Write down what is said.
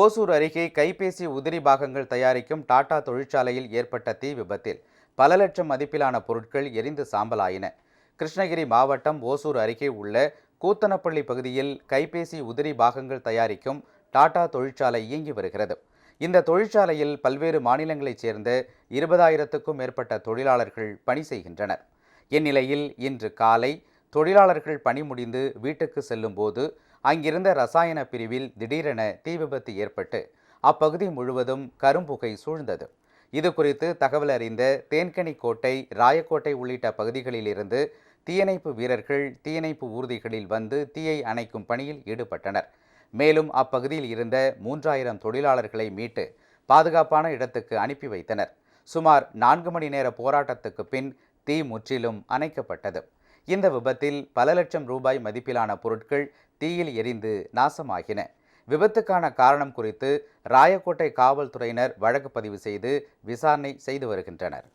ஓசூர் அருகே கைபேசி உதிரி பாகங்கள் தயாரிக்கும் டாடா தொழிற்சாலையில் ஏற்பட்ட தீ விபத்தில் பல லட்சம் மதிப்பிலான பொருட்கள் எரிந்து சாம்பலாயின. கிருஷ்ணகிரி மாவட்டம் ஓசூர் அருகே உள்ள கூத்தனப்பள்ளி பகுதியில் கைபேசி உதிரி பாகங்கள் தயாரிக்கும் டாடா தொழிற்சாலை இயங்கி வருகிறது. இந்த தொழிற்சாலையில் பல்வேறு மாநிலங்களைச் சேர்ந்த இருபதாயிரத்துக்கும் மேற்பட்ட தொழிலாளர்கள் பணி செய்கின்றனர். இந்நிலையில் இன்று காலை தொழிலாளர்கள் பணி முடிந்து வீட்டுக்கு செல்லும்போது அங்கிருந்த ரசாயன பிரிவில் திடீரென தீ விபத்து ஏற்பட்டு அப்பகுதி முழுவதும் கரும்புகை சூழ்ந்தது. இது குறித்து தகவல் அறிந்த தேன்கனி கோட்டை ராயக்கோட்டை உள்ளிட்ட பகுதிகளிலிருந்து தீயணைப்பு வீரர்கள் தீயணைப்பு ஊர்திகளில் வந்து தீயை அணைக்கும் பணியில் ஈடுபட்டனர். மேலும் அப்பகுதியில் இருந்த மூன்றாயிரம் தொழிலாளர்களை மீட்டு பாதுகாப்பான இடத்துக்கு அனுப்பி வைத்தனர். சுமார் நான்கு மணி நேர போராட்டத்துக்கு பின் தீ முற்றிலும் அணைக்கப்பட்டது. இந்த விபத்தில் பல லட்சம் ரூபாய் மதிப்பிலான பொருட்கள் தீயில் எரிந்து நாசமாகின. விபத்துக்கான காரணம் குறித்து ராயக்கோட்டை காவல்துறையினர் வழக்கு பதிவு செய்து விசாரணை செய்து வருகின்றனர்.